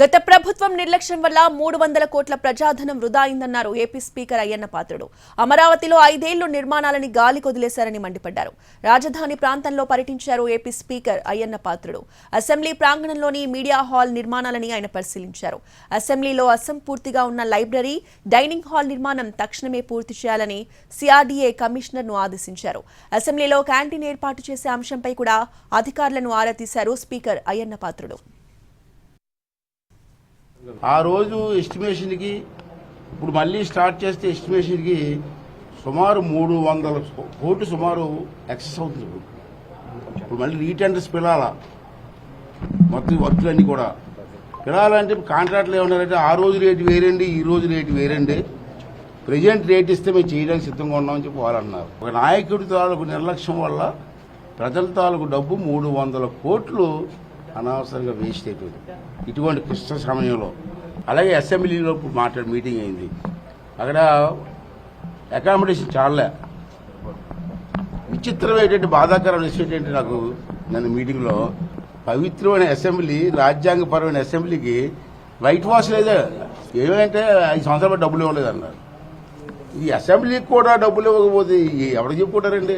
గత ప్రభుత్వం నిర్లక్ష్యం వల్ల మూడు వందల కోట్ల ప్రజాధనం వృధా అయిందన్నారు ఏపీ స్పీకర్ అయ్యన్న పాత్రుడు. అమరావతిలో ఐదేళ్ళు నిర్మాణాలని గాలి కొదిలేశారని మండిపడ్డారు. రాజధాని ప్రాంతంలో పర్యటించారు AP speaker Ayyanna Patrudu. Assembly ప్రాంగణంలోని media hall నిర్మాణాలని ఆయన పరిశీలించారు. అసెంబ్లీలో అసంపూర్తిగా ఉన్న లైబ్రరీ డైనింగ్ హాల్ నిర్మాణం తక్షణమే పూర్తి చేయాలని సిఆర్డీఏ కమిషనర్ను ఆదేశించారు. అసెంబ్లీలో క్యాంటీన్ ఏర్పాటు చేసే అంశంపై కూడా అధికారులను ఆరా తీశారు స్పీకర్ అయ్యన్న పాత్రుడు. ఆ రోజు ఎస్టిమేషన్కి ఇప్పుడు మళ్ళీ స్టార్ట్ చేస్తే ఎస్టిమేషన్కి సుమారు మూడు వందల కోట్లు సుమారు ఎక్సెస్ అవుతుంది ఇప్పుడు. ఇప్పుడు మళ్ళీ రీటెండర్స్ పిలాల? మొత్తం వర్క్లన్నీ కూడా. పిలాలంటే కాంట్రాక్ట్లు ఏమన్నారంటే ఆ రోజు రేటు వేరండి ఈ రోజు రేటు వేరండి. ప్రజెంట్ రేట్ ఇస్తే మేము చేయడానికి సిద్ధంగా ఉన్నామని చెప్పి వాళ్ళు అన్నారు. ఒక నాయకుడి తాలూకు నిర్లక్ష్యం వల్ల ప్రజల తాలూకు డబ్బు మూడు వందల కోట్లు అనవసరంగా వేస్ట్ అయిపోయింది. ఇటువంటి క్లిష్ట సమయంలో. అలాగే అసెంబ్లీలో మాట్లాడి మీటింగ్ అయింది. అక్కడ అకామిడేషన్ చాలా విచిత్రమైనటువంటి బాధాకరమైన విషయం ఏంటంటే నాకు నన్ను మీటింగ్లో? పవిత్రమైన అసెంబ్లీ రాజ్యాంగపరమైన అసెంబ్లీకి వైట్ వాష్ లేదా? ఏమంటే ఐదు సంవత్సరాలు డబ్బులు ఇవ్వలేదు అన్నారు. ఈ అసెంబ్లీకి కూడా డబ్బులు ఇవ్వకపోతే ఎవరు చెప్పుకుంటారండి?